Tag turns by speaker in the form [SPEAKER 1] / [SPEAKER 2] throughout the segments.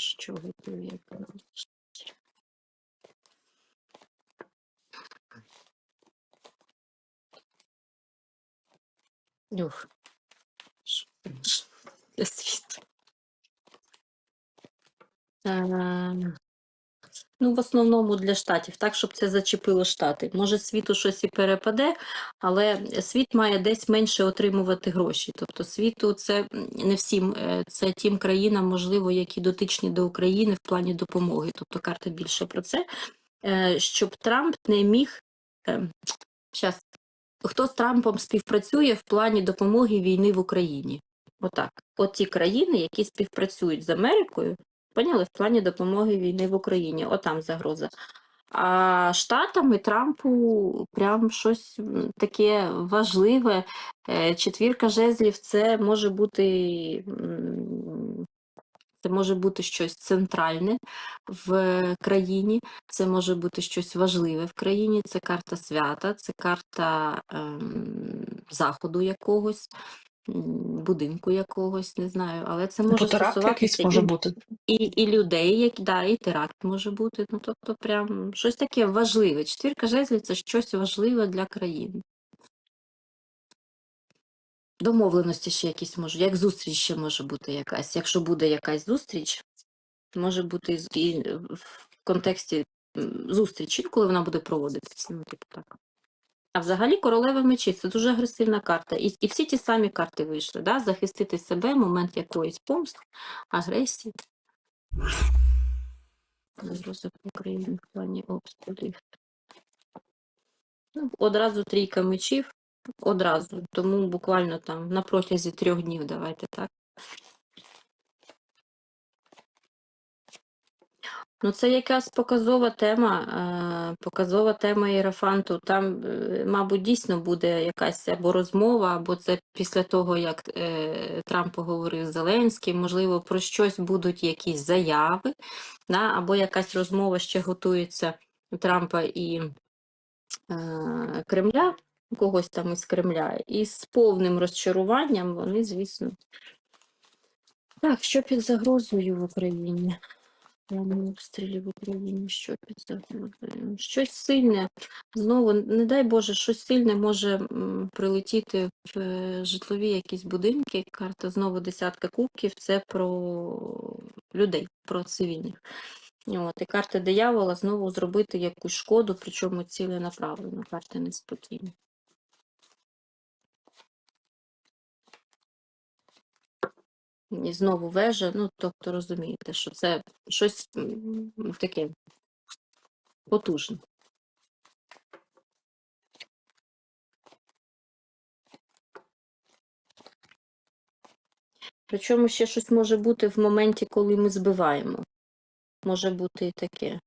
[SPEAKER 1] що готує. Ух. Що ж Для світу. Е, Ну, в основному для штатів, так, щоб це зачепило штати. Може, світу щось і перепаде, але світ має десь менше отримувати гроші. Тобто світу це не всім, е, це тим країнам, можливо, які дотичні до України в плані допомоги. Тобто карта більше про це, Е, щоб Трамп не міг. Щас, хто з Трампом співпрацює в плані допомоги війни в Україні? Отак. От ті країни, які співпрацюють з Америкою, поняли, в плані допомоги війни в Україні. Отам загроза. А Штатам і Трампу прям щось таке важливе. Е, Четвірка жезлів це може бути. Це може бути щось центральне в країні, це може бути щось важливе в країні, це карта свята, це карта ем, заходу якогось, будинку якогось, не знаю, але це може
[SPEAKER 2] Типу теракт якийсь
[SPEAKER 1] стосуватися
[SPEAKER 2] може
[SPEAKER 1] і,
[SPEAKER 2] бути.
[SPEAKER 1] і, і людей, які, да, і теракт може бути. Ну, тобто, прям щось таке важливе. Четвірка жезлів це щось важливе для країни. Домовленості ще якісь можуть, як зустріч ще може бути якась. Якщо буде якась зустріч, може бути і в контексті зустрічі, коли вона буде проводитися. Ну, типу так. А взагалі королева мечів це дуже агресивна карта. І, і всі ті самі карти вийшли. Да? Захистити себе, момент якоїсь помсти, агресії. В Україні в плані обстрілів. Ну, одразу трійка мечів, одразу. Тому буквально там на протязі трьох днів, давайте так. Ну, це якась показова тема, е, показова тема Єрофанту. Там, е, мабуть, дійсно буде якась або розмова, або це після того, як е, Трамп поговорив з Зеленським, можливо, про щось будуть якісь заяви, да, або якась розмова ще готується Трампа і Кремля, когось там із Кремля, і з повним розчаруванням вони, звісно. Так, що під загрозою в Україні? Обстрілів в Україні, що? Щось сильне. Знову, не дай Боже, щось сильне може прилетіти в е, житлові якісь будинки. Карта знову десятка кубків. Це про людей, про цивільних. От, і карта диявола знову зробити якусь шкоду, причому ціленаправлено. Карта неспокійна. І знову вежа, ну тобто розумієте, що це щось таке потужне. Причому ще щось може бути в моменті, коли ми збиваємо. Може бути і таке.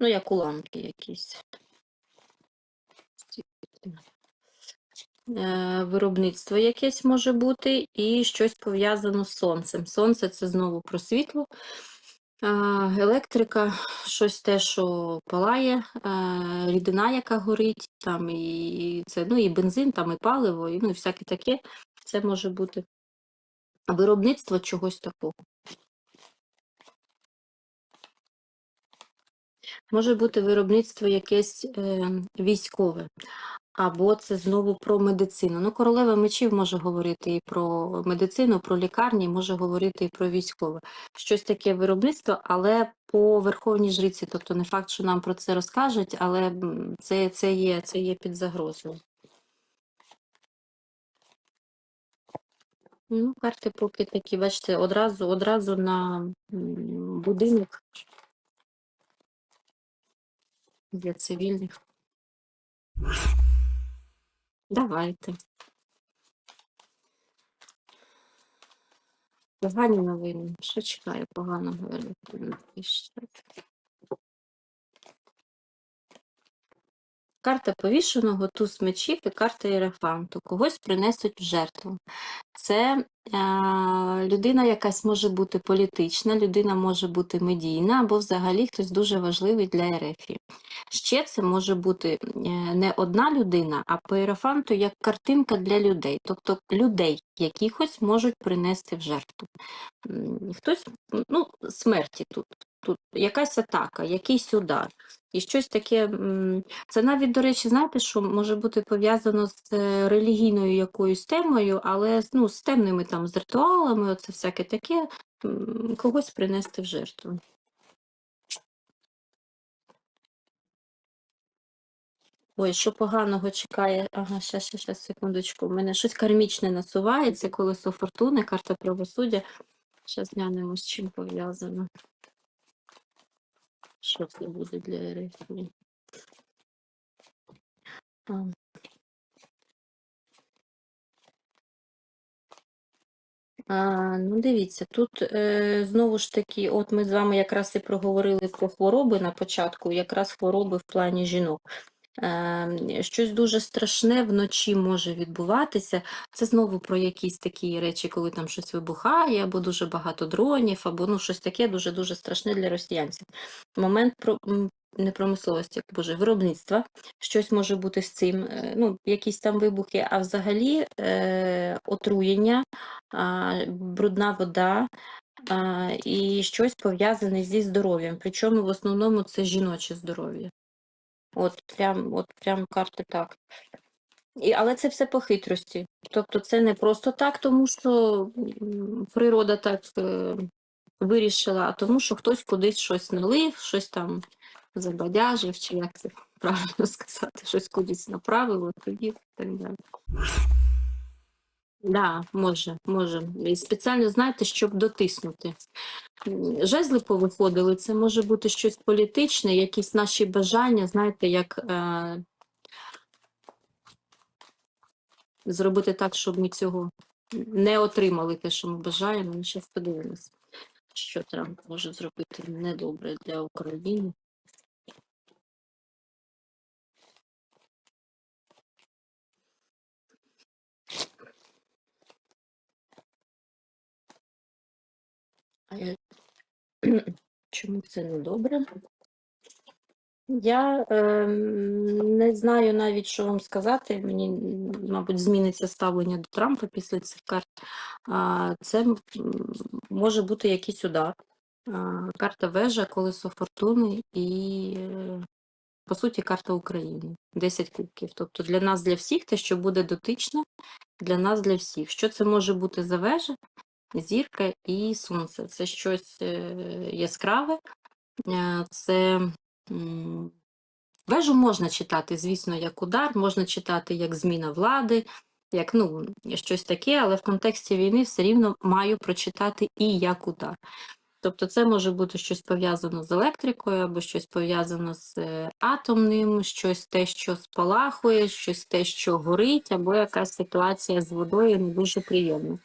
[SPEAKER 1] Ну, як уламки якісь. Е, Виробництво якесь може бути, і щось пов'язано з сонцем. Сонце це знову про світло. Е, Електрика, щось те, що палає, е, рідина, яка горить, там і це, ну, і бензин, там і паливо, і ну, і всяке таке. Це може бути виробництво чогось такого. Може бути виробництво якесь е, військове, або це знову про медицину. Ну, королева мечів може говорити і про медицину, про лікарні, може говорити і про військове. Щось таке виробництво, але по верховній жриці. Тобто не факт, що нам про це розкажуть, але це, це, є, це є під загрозою. Ну, карти поки такі, бачите, одразу, одразу на будинок для цивільних. Давайте. Погані новини. Що чекає поганого? Карта повішеного, туз мечів і карта Єрофанту. Когось принесуть в жертву. Це е, людина якась може бути політична, людина може бути медійна, або взагалі хтось дуже важливий для Ерефії. Ще це може бути е, не одна людина, а по Єрофанту як картинка для людей, тобто людей якихось можуть принести в жертву. Хтось, ну, смерті тут. Тут якась атака, якийсь удар. І щось таке, це навіть, до речі, знаєте, що може бути пов'язано з е, релігійною якоюсь темою, але ну, з темними там, з ритуалами, оце всяке таке, когось принести в жертву. Ой, що поганого чекає? Ага, щас, щас, щас, секундочку. У мене щось кармічне насувається, колесо фортуни, карта правосуддя. Зараз глянемо, з чим пов'язано. Що це буде для? А. А, ну, дивіться, тут е, знову ж таки, от ми з вами якраз і проговорили про хвороби на початку, якраз хвороби в плані жінок. Е, щось дуже страшне вночі може відбуватися. Це знову про якісь такі речі, коли там щось вибухає, або дуже багато дронів, або ну, щось таке дуже-дуже страшне для росіянців. Момент про не боже, виробництва. Щось може бути з цим, е, ну, якісь там вибухи, а взагалі е, отруєння, а, брудна вода. І щось пов'язане зі здоров'ям. Причому в основному це жіноче здоров'я. От прям, от прям карти так. І, але це все по хитрості. Тобто це не просто так, тому що природа так е, вирішила, а тому, що хтось кудись щось налив, щось там забадяжив, чи як це правильно сказати, щось кудись направив, тоді так далі. Да, може, може. І спеціально, знаєте, щоб дотиснути. Жезли повиходили, це може бути щось політичне, якісь наші бажання, знаєте, як е, зробити так, щоб ми цього не отримали те, що ми бажаємо. Ми зараз подивимось, що Трамп може зробити недобре для України. Чому це не добре? Я ем, не знаю навіть, що вам сказати. Мені, мабуть, зміниться ставлення до Трампа після цих карт. А, це може бути якийсь удар. А, карта вежа, колесо фортуни і, е, по суті, карта України. 10 кубків. Тобто для нас, для всіх, те, що буде дотично, для нас, для всіх. Що це може бути за вежа? Зірка і сонце. Це щось е, яскраве. Е, Це вежу можна читати, звісно, як удар, можна читати як зміна влади, як ну, щось таке, але в контексті війни все рівно маю прочитати і як удар. Тобто це може бути щось пов'язано з електрикою, або щось пов'язано з е, атомним, щось те, що спалахує, щось те, що горить, або якась ситуація з водою не дуже приємна.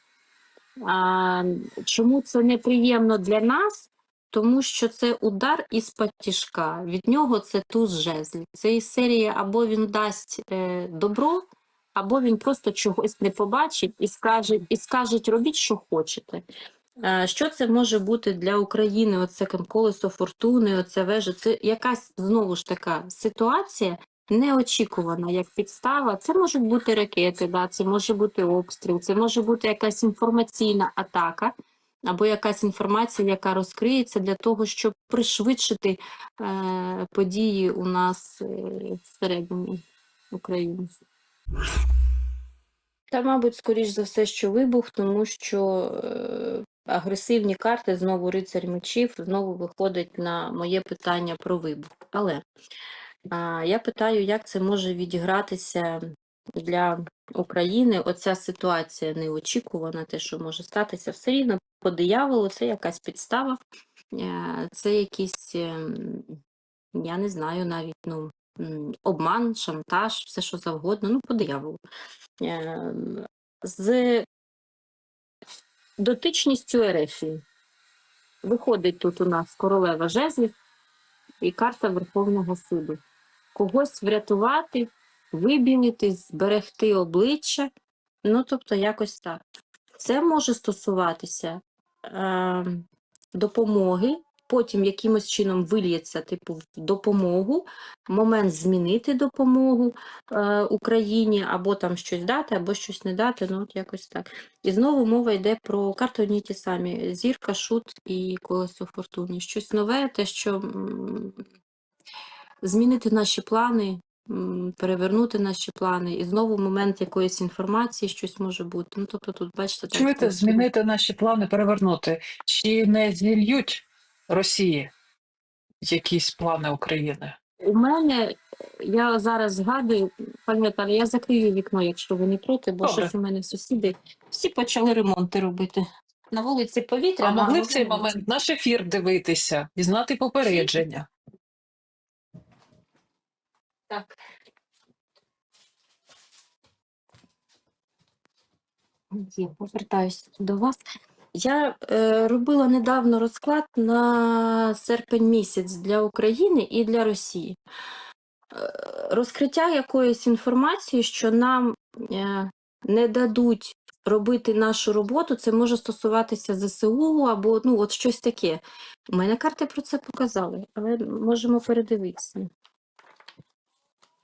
[SPEAKER 1] Чому це неприємно для нас? Тому що це удар із патішка. Від нього це туз жезлів. Це із серії або він дасть е, добро, або він просто чогось не побачить і скаже, і скажуть, робіть, що хочете. Е, Що це може бути для України? Оце колесо фортуни, оце вежа. Це якась знову ж така ситуація неочікувана як підстава. Це можуть бути ракети, да, це може бути обстріл, це може бути якась інформаційна атака або якась інформація, яка розкриється для того, щоб пришвидшити е, події у нас е, всередині України. Та, мабуть, скоріш за все, що вибух, тому що е, агресивні карти, знову рицарь мечів, знову виходить на моє питання про вибух. Але я питаю, як це може відігратися для України оця ситуація неочікувана, те, що може статися, все рівно по дияволу це якась підстава, е, це якийсь, ем, я не знаю, навіть ну, обман, шантаж, все що завгодно, ну, по дияволу. Ем, З дотичністю Ерефії. Виходить тут у нас королева жезлів і карта Верховного суду. Когось врятувати, вибілити, зберегти обличчя. Ну, тобто, якось так. Це може стосуватися е, допомоги потім якимось чином вильється типу, в допомогу, момент змінити допомогу е, Україні, або там щось дати, або щось не дати, ну от якось так. І знову мова йде про карти одні ті самі: зірка, шут і колесо фортуни. Щось нове, те, що змінити наші плани, перевернути наші плани, і знову момент якоїсь інформації, щось може бути. Ну, тобто тут, бачите, так
[SPEAKER 2] Чуєте, змінити наші плани, перевернути. Чи не зільють Росії якісь плани України?
[SPEAKER 1] У мене, я зараз згадую, пані Наталі, я закрию вікно, якщо ви не проти, бо
[SPEAKER 2] Добре.
[SPEAKER 1] щось у мене сусіди всі почали ремонти робити. На вулиці повітря.
[SPEAKER 2] А могли в цей момент наш ефір дивитися і знати попередження?
[SPEAKER 1] Так. Є, повертаюся до вас. Я е, робила недавно розклад на серпень місяць для України і для Росії. Е, розкриття якоїсь інформації, що нам е, не дадуть робити нашу роботу, це може стосуватися ЗСУ або ну, от щось таке. У мене карти про це показали, але можемо передивитися.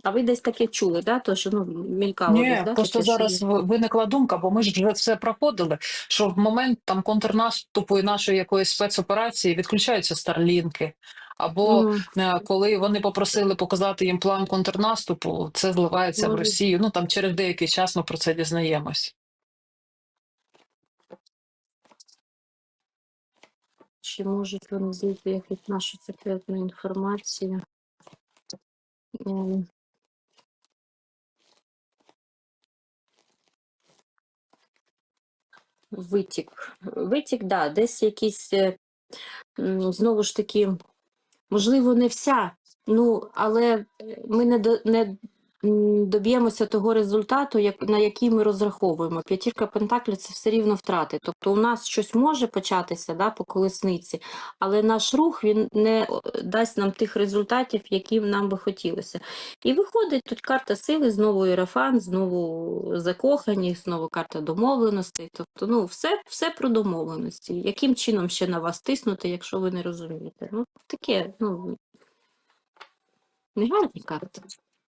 [SPEAKER 1] А ви десь таке чули, да? То, що ну, мількало
[SPEAKER 2] Ні,
[SPEAKER 1] десь, да?
[SPEAKER 2] просто
[SPEAKER 1] таке,
[SPEAKER 2] зараз
[SPEAKER 1] є?
[SPEAKER 2] виникла думка, бо ми ж вже все проходили, що в момент там контрнаступу і нашої якоїсь спецоперації відключаються старлінки. Або е, коли вони попросили показати їм план контрнаступу, це зливається в Росію. Ну там через деякий час ми про це дізнаємось.
[SPEAKER 1] Чи можуть вони зайти якусь нашу секретну інформацію? Витік. Витік, да, десь якийсь, е, знову ж таки, можливо, не вся, ну, але е, ми не, до, не доб'ємося того результату, як, на який ми розраховуємо. П'ятірка Пентаклів це все рівно втрати. Тобто у нас щось може початися да, по колесниці, але наш рух він не дасть нам тих результатів, які нам би хотілося. І виходить тут карта сили, знову Іерофан, знову закохані, знову карта домовленостей. Тобто, ну, все, все про домовленості. Яким чином ще на вас тиснути, якщо ви не розумієте? Ну, таке, ну, негарні карти.